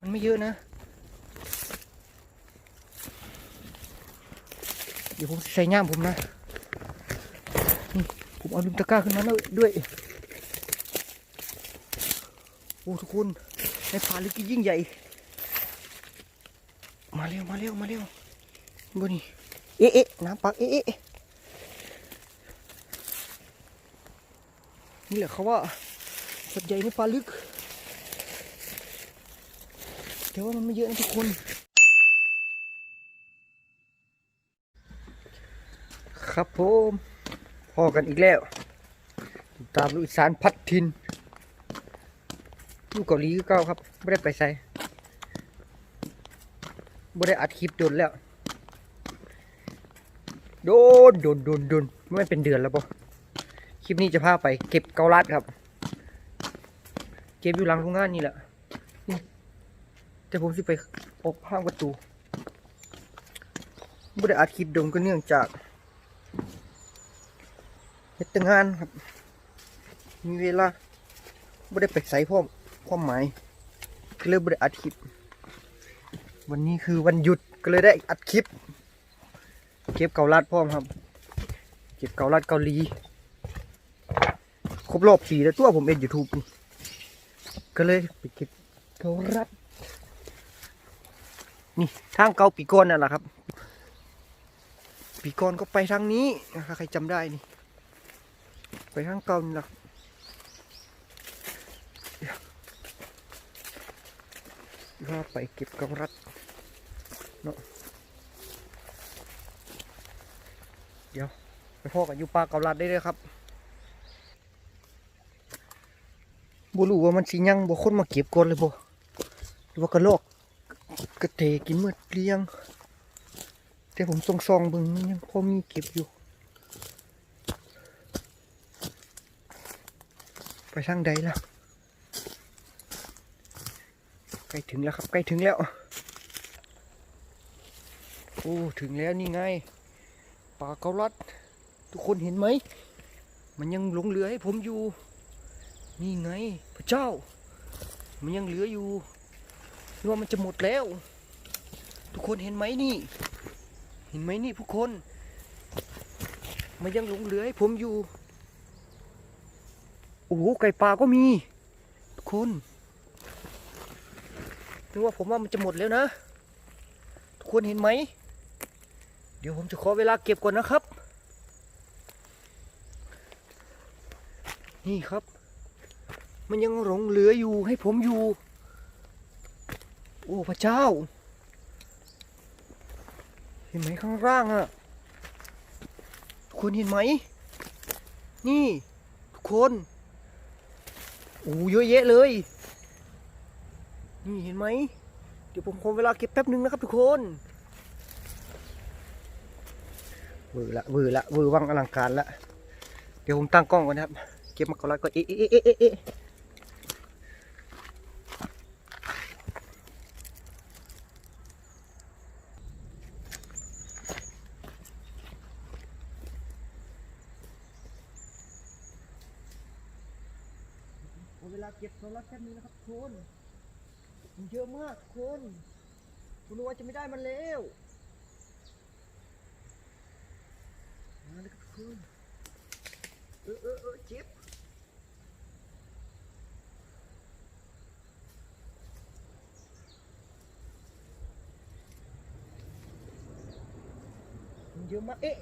มันไม่เยอะนะ เดี๋ยวผมใส่ย่ามผมนะ นี่ ผมเอาลืมตะกร้าขึ้นมาด้วย โอ้ทุกคน ในป่าลึกยิ่งใหญ่ มาเร็ว มาเร็ว มาเร็วบนี่ เอ๊ะเอ๊ะน้ำปักเอ๊ะเอ๊ะนี่แหละเขาว่าสัตว์ใหญ่ในป่าลึก แต่ว่ามันไม่เยอะนะทุกคน ครับผมพอกันอีกแล้ว ตามลูกอีสานพัดทินลูกเกาหลีคือเก้าครับไม่ได้ไปใส่ไม่ได้อัดคลิปโดนแล้ว โดนโดนโดนโดนไม่เป็นเดือนแล้วปะคลิปนี้จะพาไปเก็บเกาลัดครับ เก็บอยู่หลังโรงงานนี่แหละ แต่ผมสิไปออกห้างประตูไม่ได้อัดคลิปดงก็เนื่องจากเฮ็ดแต่งานครับ มีเวลาไม่ได้ไปใส่พ่อความหมายก็เลยไม่ได้อัดคลิป วันนี้คือวันหยุดก็เลยได้อัดคลิป เก็บเกาลัดพ่อมครับ เก็บเกาลัดเกาหลี ครบรอบปีแล้วตัวผมเอ็นยูทูบก็เลยไปเก็บเกาลัด นี่ทางเกาปีกอนนั่นแหละครับ ปีกอนก็ไปทางนี้นะครับใครจำได้นี่ ไปทางเกานี่แหละเดี๋ยวเราไปเก็บกำรัดเนาะเดี๋ยวไปพ่อกับอยู่ปลากำรัดได้เลยครับบ่รู้ว่ามันสิยังบ่คนมาเก็บก่อนเลยบ่หรือว่ากระโลก กระเตกินเมื่อเลี้ยง แต่ผมซองซองๆเบึงยังพอมีเก็บอยู่ ไปทางใดล่ะใกล้ถึงแล้วครับใกล้ถึงแล้ว โอ้ถึงแล้วนี่ไงป่าเกาลัด ทุกคนเห็นไหม มันยังหลงเหลือให้ผมอยู่ นี่ไงพระเจ้า มันยังเหลืออยู่ นึกว่ามันจะหมดแล้ว ทุกคนเห็นไหมนี่ เห็นไหมนี่ทุกคน มันยังหลงเหลือให้ผมอยู่ โอ้โหไก่ป่าก็มี ทุกคนนึกว่าผมว่ามันจะหมดแล้วนะ ทุกคนเห็นไหม เดี๋ยวผมจะขอเวลาเก็บก่อนนะครับ นี่ครับ มันยังหลงเหลืออยู่ให้ผมอยู่ โอ้พระเจ้า เห็นไหมข้างล่างอะทุกคนเห็นไหม นี่ ทุกคนโอ้เยอะแยะเลย นี่เห็นไหม เดี๋ยวผมขอเวลาเก็บแป๊บนึงนะครับทุกคนเวอร์ละเวอร์ละเวอร์วังอลังการละ เดี๋ยวผมตั้งกล้องก่อนนะครับ เก็บมาก่อนล้วก็เอ๊ะเอ๊ะเอ๊ะเอ๊ะเอ๊ะ เวลาเก็บโซลัสแป๊บนึงนะครับทุกคนมันเยอะมากทุกคนคุณนึกว่าจะไม่ได้มันแล้วมาเลยครับทุกคนเออเออเออเจ็บมันเยอะมากเอ๊ะ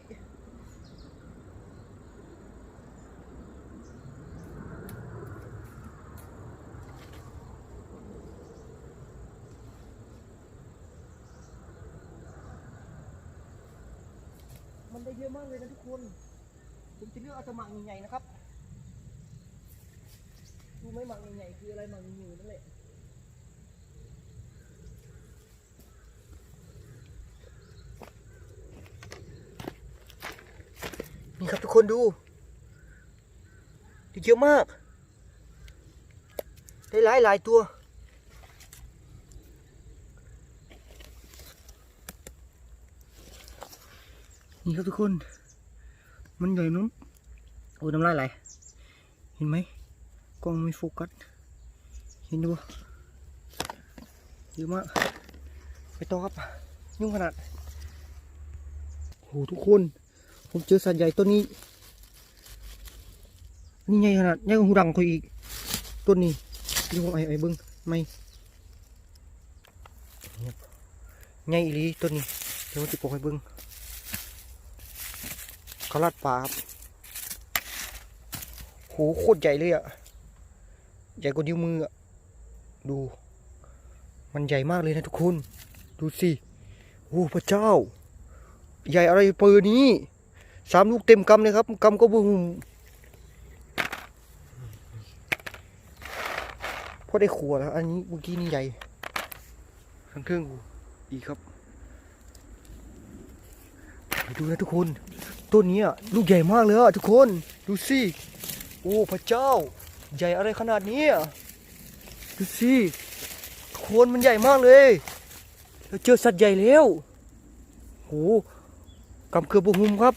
มันได้เยอะมากเลยนะทุกคน ผมจะเลือกเอาแต่หมักใหญ่ๆนะครับ ดูไหมหมักใหญ่ๆคืออะไรหมักหมูนั่นแหละนี่ครับทุกคนดูด้เยอะมาก ได้หลายหลายๆตัว นี่ครับทุกคน มันใหญ่นู้น โอ้น้ำลายไหลเห็นไหมกล้องไม่โฟกัสเห็นดูเยอะมากไปต่อครับยุ่งขนาดโหทุกคน ผมเจอสัตว์ใหญ่ตัวนี้ นี่ใหญ่ขนาดใหญ่กว่าหูดังเขาอีกต้นนี้ที่ผมไอ้ไอ้เบิ้งไม่ใหญ่อีลีต้นนี้เดี๋ยวผมจะปกให้เบิ้งเขาลัดป่าครับ โหโคตรใหญ่เลยอะใหญ่กว่านิ้วมืออะดู มันใหญ่มากเลยนะทุกคน ดูสิโอ้พระเจ้า ใหญ่อะไรเปอร์นี้สามลูกเต็มกำเลยครับกำก็บุ้มพอได้ขัวแล้ว อันนี้เมื่อกี้นี่ใหญ่ทั้งเครื่องอีกครับดูนะทุกคน ต้นนี้อะลูกใหญ่มากเลยอะทุกคน ดูสิ โอ้พระเจ้า ใหญ่อะไรขนาดนี้ดูสิโคนมันใหญ่มากเลยเราเจอสัตว์ใหญ่แล้วโหกำเกือบบุหุมครับ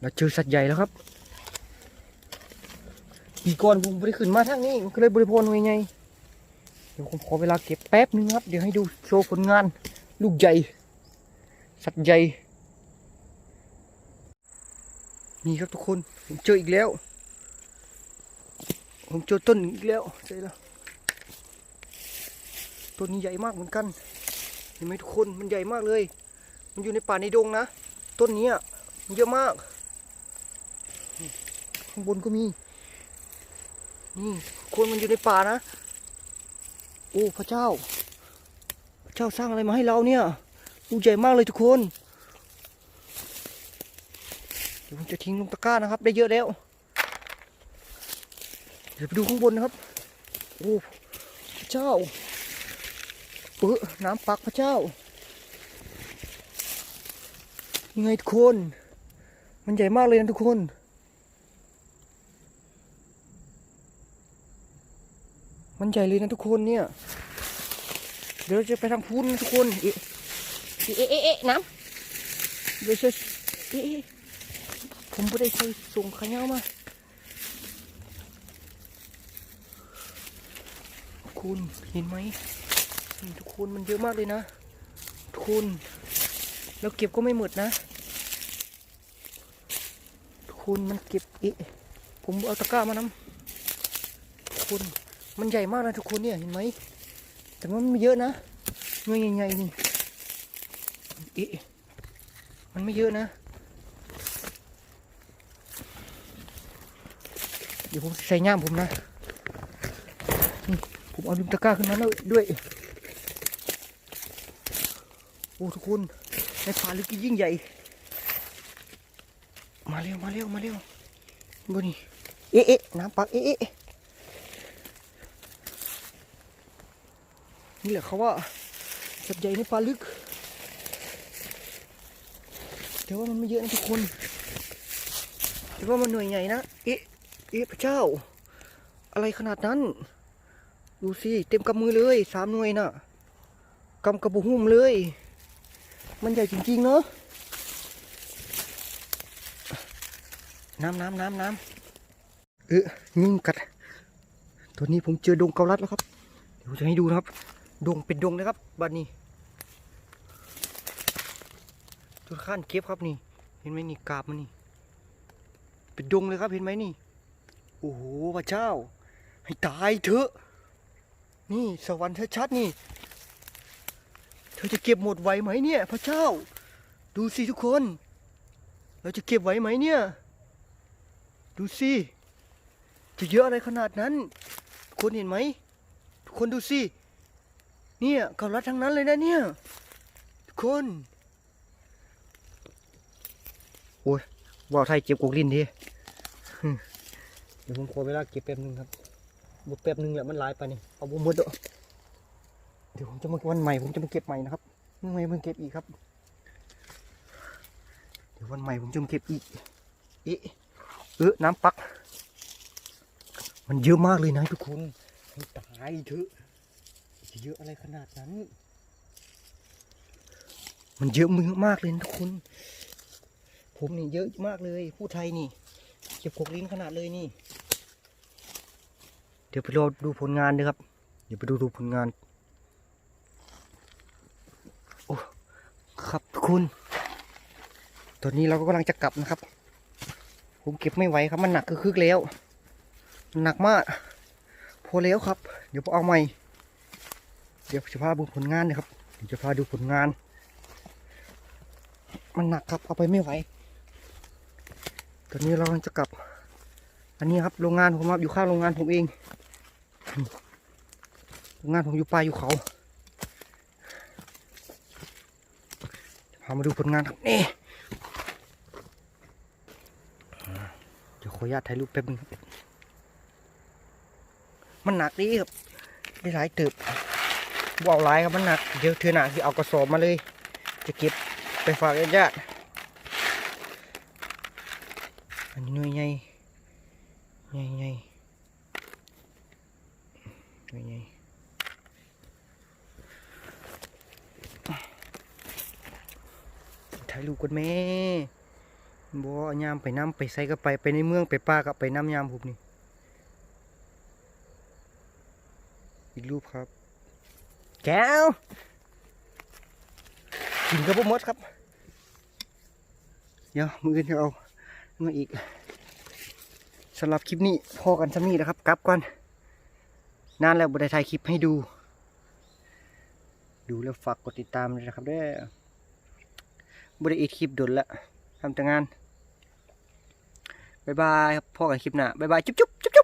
เราเจอสัตว์ใหญ่แล้วครับปีก่อนผมไม่ได้ขึ้นมาทางนี้มันก็เลยบริโภคไว้ไงเดี๋ยวผมขอเวลาเก็บแป๊บนึงครับ เดี๋ยวให้ดูโชว์ผลงาน ลูกใหญ่ สัตว์ใหญ่ นี่ครับทุกคนผมเจออีกแล้ว ผมเจอต้นอีกแล้วเจอแล้วต้นนี้ใหญ่มากเหมือนกัน เห็นไหมทุกคนมันใหญ่มากเลย มันอยู่ในป่าในดงนะ ต้นนี้อะมันเยอะมาก ข้างบนก็มี นี่คนมันอยู่ในป่านะ โอ้พระเจ้า พระเจ้าสร้างอะไรมาให้เราเนี่ยลูกใหญ่มากเลยทุกคน ดี๋ยวผมจะทิ้งลงตะกร้านะครับ ได้เยอะแล้ว เดี๋ยวไปดูข้างบนนะครับ โอ้พระเจ้าเออน้ำปักพระเจ้า ยังไงทุกคน มันใหญ่มากเลยนะทุกคนมันใหญ่เลยนะทุกคนเนี่ย เดี๋ยวจะไปทางพูนนะทุกคน เอ๊ะ เอ๊ะ เอ๊ะ น้ำเดี๋ยวจะเอ๊ะ ผมไม่ได้ใส่ส่งขยามาทุกคนเห็นไหมทุกคนมันเยอะมากเลยนะ ทุกคนแล้วเก็บก็ไม่หมดนะ ทุกคนมันเก็บอ๊ะผมเอาตะกร้ามานำทุกคนมันใหญ่มากนะทุกคนเนี่ยเห็นไหมแต่ว่ามันไม่เยอะนะเงยใหญ่ๆนี่เอ๊ะมันไม่เยอะนะ ดี๋ยวผมใส่ย่ามผมนะผมเอาลิมตะกร้าขึ้นมาแล้วด้วยโอ้ทุกคนในป่าลึกยิ่งใหญ่ มาเร็วมาเร็วมาเร็วบนี่เอ๊ะน้ำปักเอ๊ะเอ๊ะนี่แหละเขาว่าสัตว์ใหญ่ในป่าลึกแต่ว่ามันไม่เยอะนะทุกคนแต่ว่ามันหน่วยใหญ่นะเอ๊ะ เอ๊ะพระเจ้า อะไรขนาดนั้น ดูสิ เต็มกำมือเลยสามหน่วยน่ะกำกระบุหุ่มเลย มันใหญ่จริง ๆ เนาะน้ำน้ำน้ำน้ำเออยิ่งกัด ตัวนี้ผมเจอดงเกาลัดแล้วครับ เดี๋ยวจะให้ดูนะครับ ดงเป็นดงนะครับบัดนี้จุดขั้นเก็บครับนี่ เห็นไหมนี่กาบมันนี่ เป็นดงเลยครับเห็นไหมนี่ อ้โหพระเจ้า ให้ตายเถอะ นี่สวรรค์ชัดๆนี่ เธอจะเก็บหมดไหวไหมเนี่ย พระเจ้า ดูสิทุกคน เราจะเก็บไหวไหมเนี่ย ดูสิ จะเยอะอะไรขนาดนั้น ทุกคนเห็นไหม ทุกคนดูสิ เนี่ยเกาลัดทั้งนั้นเลยนะเนี่ย ทุกคน โอ้ยว่าวไทยเจ็บกกลิ้นที เดี๋ยวผมขอเวลาเก็บแป๊บนึงครับบุแป๊บนึงแหละมันลายไปนี่เอาบุมดเด้อเดี๋ยวผมจะมาวันใหม่ผมจะมาเก็บใหม่นะครับเมื่อไหร่ผมเก็บอีกครับ เดี๋ยววันใหม่ผมจะมาเก็บอีกเอ๊ะเออน้ำปัก มันเยอะมากเลยนะทุกคนให้ตายเถอะจะเยอะอะไรขนาดนั้น มันเยอะมือมากเลยนะทุกคน ผมนี่เยอะมากเลย ผู้ไทยนี่เก็บกกลิ้นขนาดเลยนี่ ดี๋ยวไปรอดูผลงานด้วยครับ เดี๋ยวไปดูดูผลงาน โอ้ครับทุกคุณ ตอนนี้เราก็กำลังจะกลับนะครับ ผมเก็บไม่ไหวครับ มันหนักคือๆแล้ว มันหนักมาก พอแล้วครับ เดี๋ยวผมเอาใหม่ เดี๋ยวจะพาดูผลงานนะครับเดี๋ยวจะพาดูผลงาน มันหนักครับ เอาไปไม่ไหว ตอนนี้เรากำลังจะกลับอันนี้ครับโรงงานผมครับอยู่ข้างโรงงานผมเอง งานผมอยู่ป่าอยู่เขาพามาดูผลงานครับนี่เดี๋ยวขออนุญาตถ่ายรูปแป๊บนึงครับมันหนักดีครับได้หลายตึบบ่เอาหลายครับมันหนักเดี๋ยวเธอหนักที่เอากระสอบมาเลย จะเก็บไปฝากญาติๆอันนี้หน่วยใหญ่ใหญ่ใหญ่หน่วยใหญ่ ถ่ายรูปกันแม่บ่เอยามไปน้ำไปใส่ก็ไปไปในเมืองไปป่าก็ไปน้ำยามผมนี่ อีกรูปครับ แก้ว กินกับพวกมดครับ เดี๋ยวมืออนจะเอามาอีกสำหรับคลิปนี้พอกันสำนี้นะครับกลับก่อน นานแล้วบได้ถ่ายคลิปให้ดู ดูแล้วฝากกดติดตามเลยนะครับเด้อบได้อีดคลิปดนละทำแต่งาน บ๊ายบายครับพอกันคลิปหน้าบ๊ายบาย จุ๊บจุ๊บจุ๊บจุ๊บ